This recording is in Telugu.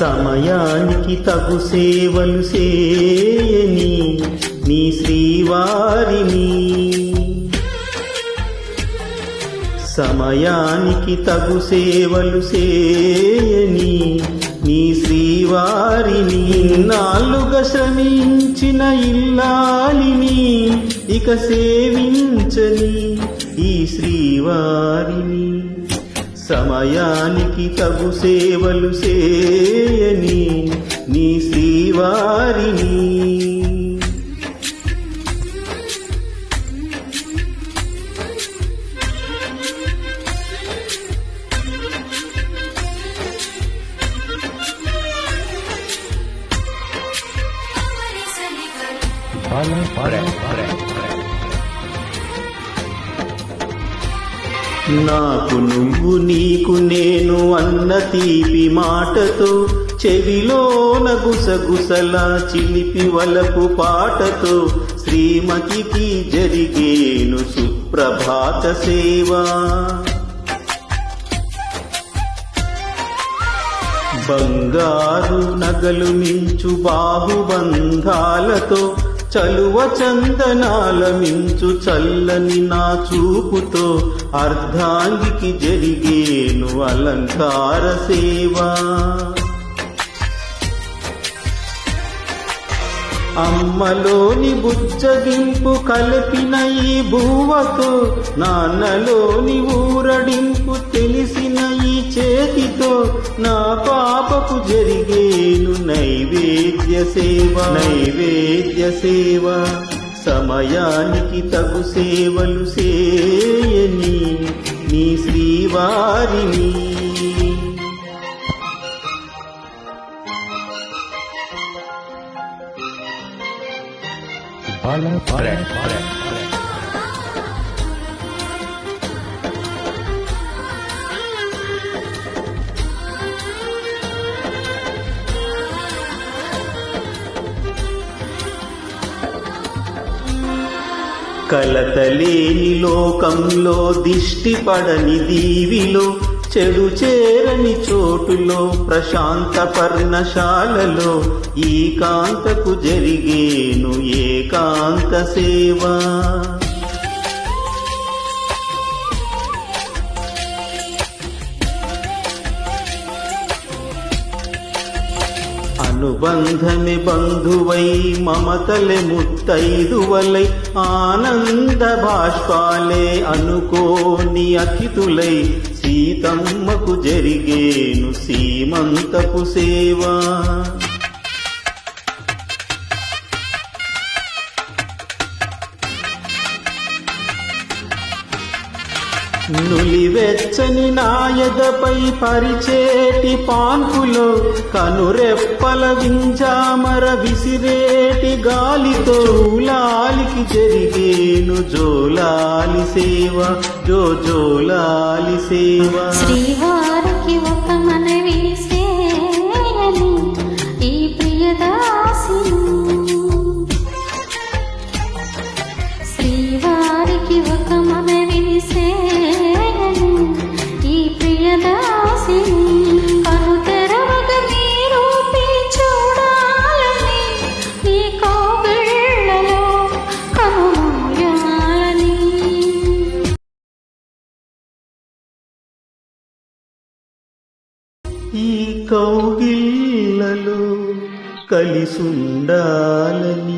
సమయానికి తగు సేవలు సేయని నీ శ్రీవారిని. సమయానికి తగు సేవలు సేయని నీ శ్రీవారిని. నాలుగా శ్రమించిన ఇల్లాలిని ఇక సేవించని ఈ శ్రీవారిని. సమయానికి తగు సేవలు చేయని నీ శ్రీవారిని నాకు నువ్వు నీకు నేను అన్న తీపి మాటతో చెవిలోన గుసగుసల చిలిపి వలపు పాటతో శ్రీమతికి జరిగేను సుప్రభాత సేవా. బంగారు నగలు మించు బాహుబంధాలతో చలువ చందనాల మించు చల్లని నా చూపుతో అర్ధాంగికి జరిగేను అలంకార సేవా. అమ్మలోని బుజ్జగింపు కలిపిన ఈ భూవతో నాన్నలోని ఊరడింపు తెలిసిన ఈ చేతితో నా పాపకు జరిగేను నైవేద్య సేవ. నైవేద్య సేవ. సమయానికి తగు సేవలు సేయని నీ శ్రీవారిని. కలతలేని లోకంలో దిష్టి పడని దీవిలో చెడు చేరని చోటులో ప్రశాంత పర్ణశాలలో ఈ కాంతకు జరిగే ఏకాంత సేవా. అనుబంధమి బంధువై మమతలే ముత్తైదువలై ఆనంద బాష్పాలే అనుకోని అతిథులై సీతమ్మకు జరిగేను సీమంతపు సేవా. నులివెచ్చని నాయదపై పరిచేటి పాన్పులో కనురెప్పల వింజామర విసిరేటి గాలితో జోలాలికి జరిగేను జోలాలి సేవ జో జోలాలి సేవ. శ్రీవా ఈ కౌగిళ్ళలో కలిసుండాలని